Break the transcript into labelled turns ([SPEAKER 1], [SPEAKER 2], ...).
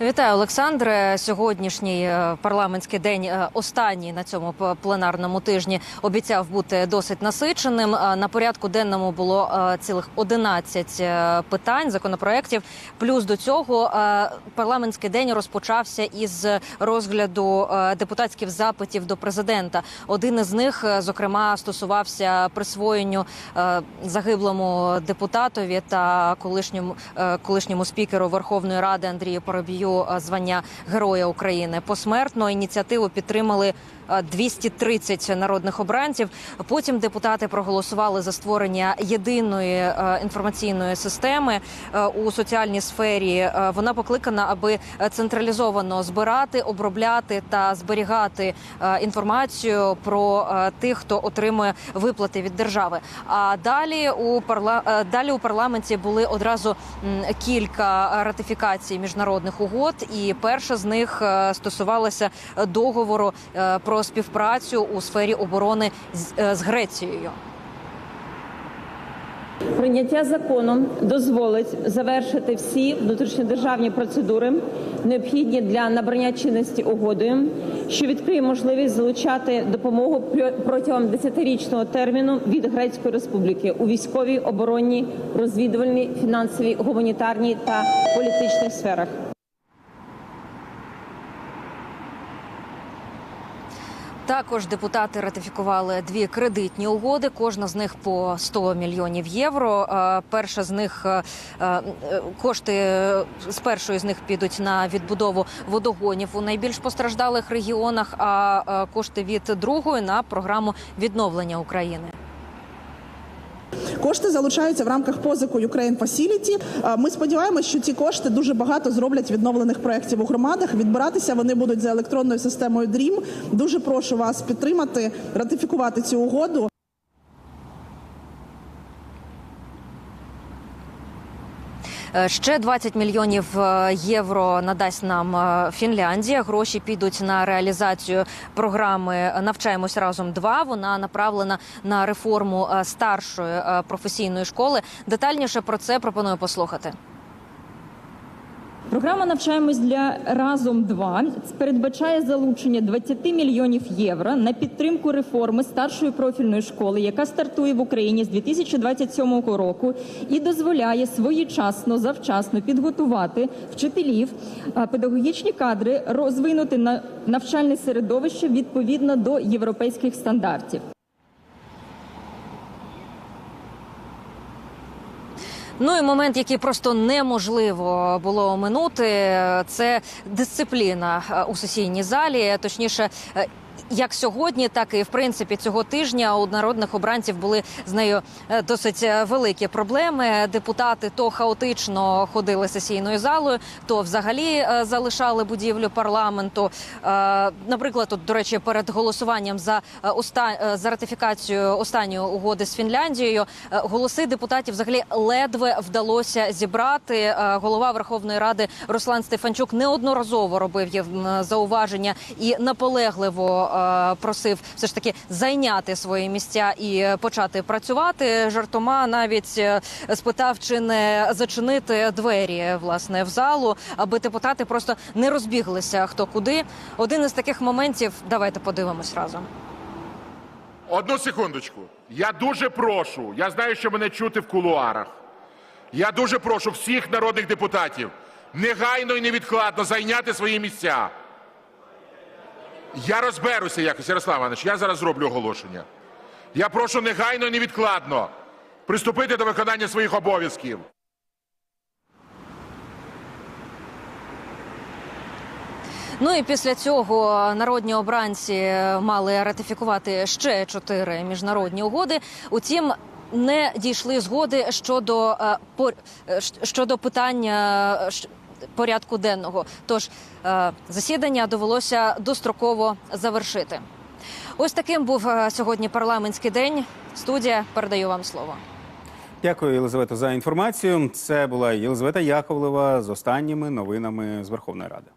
[SPEAKER 1] Вітаю, Олександре. Сьогоднішній е, парламентський день, е, останній на цьому пленарному тижні, обіцяв бути досить насиченим. Е, На порядку денному було цілих 11 е, питань законопроєктів. Плюс до цього парламентський день розпочався із розгляду депутатських запитів до президента. Один із них, зокрема, стосувався присвоєнню загиблому депутатові та колишньому колишньому спікеру Верховної Ради Андрію Парубію е, звання Героя України. Посмертно ініціативу підтримали е, 230 народних обранців. Потім депутати проголосували за створення єдиної е, інформаційної системи е, у соціальній сфері. Е, Вона покликана, аби е, централізовано збирати, обробляти та зберігати е, інформацію про е, тих, хто отримує виплати від держави. А далі у парла... е, далі у парламенті були одразу кілька ратифікацій міжнародних угод, і перша з них е, стосувалася договору е, про співпрацю у сфері оборони з, е, з Грецією.
[SPEAKER 2] Прийняття закону дозволить завершити всі внутрішньодержавні процедури, необхідні для набрання чинності угодою, що відкриє можливість залучати допомогу протягом 10-річного терміну від Грецької Республіки у військовій, оборонній, розвідувальній, фінансовій, гуманітарній та політичних сферах.
[SPEAKER 1] Також депутати ратифікували дві кредитні угоди. Кожна з них по 100 мільйонів євро. Е, Перша з них е, е, кошти з першої з них підуть на відбудову водогонів у найбільш постраждалих регіонах. А кошти від другої на програму відновлення України.
[SPEAKER 3] Кошти залучаються в рамках позику Ukraine Facility. Е, Ми сподіваємося, що ці кошти дуже багато зроблять відновлених проєктів у громадах. Відбиратися вони будуть за електронною системою DREAM. Дуже прошу вас підтримати, ратифікувати цю угоду.
[SPEAKER 1] Ще 20 мільйонів е, євро надасть нам е, Фінляндія. Гроші підуть на реалізацію програми Навчаємось разом. 2 вона направлена на реформу е, старшої е, професійної школи. Детальніше про це пропоную послухати.
[SPEAKER 2] Програма навчаємось для разом 2 передбачає залучення 20 мільйонів євро на підтримку реформи старшої профільної школи, яка стартує в Україні з 2027 року, і дозволяє своєчасно завчасно підготувати вчителів, педагогічні кадри, розвинути на навчальне середовище відповідно до європейських стандартів.
[SPEAKER 1] Ну і момент, який просто неможливо було оминути, це дисципліна е, у сесійній залі. Точніше, е, як сьогодні, так і в принципі цього тижня у народних обранців були з нею е, досить е, великі проблеми. Депутати то хаотично ходили сесійною залою, то взагалі е, залишали будівлю парламенту. Наприклад, тут, до речі, перед голосуванням за оста- за ратифікацію останньої угоди з Фінляндією голоси депутатів взагалі ледве вдалося зібрати. Голова Верховної Ради Руслан Стефанчук неодноразово робив їм зауваження і наполегливо е, просив все ж таки зайняти свої місця і почати працювати. Жартома навіть е, спитав, чи не зачинити двері власне в залу, аби депутати просто не розбіглися хто куди. Один із таких моментів. Давайте подивимось разом.
[SPEAKER 4] Одну секундочку. Я дуже прошу. Я знаю, що мене чути в кулуарах. Я дуже прошу всіх народних депутатів негайно і невідкладно зайняти свої місця. Я розберуся якось, Ярослав Іванович, я зараз зроблю оголошення. Я прошу негайно і невідкладно приступити до виконання своїх обов'язків.
[SPEAKER 1] Ну і після цього народні обранці мали ратифікувати ще чотири міжнародні угоди. Утім. Не дійшли згоди щодо е, е, щодо питання е, порядку денного. Тож е, засідання довелося достроково завершити. Ось таким був е, сьогодні парламентський день. Студія передаю вам слово.
[SPEAKER 5] Дякую, Єлизавето, за інформацію. Це була Єлизавета Яковлева з останніми новинами з Верховної Ради.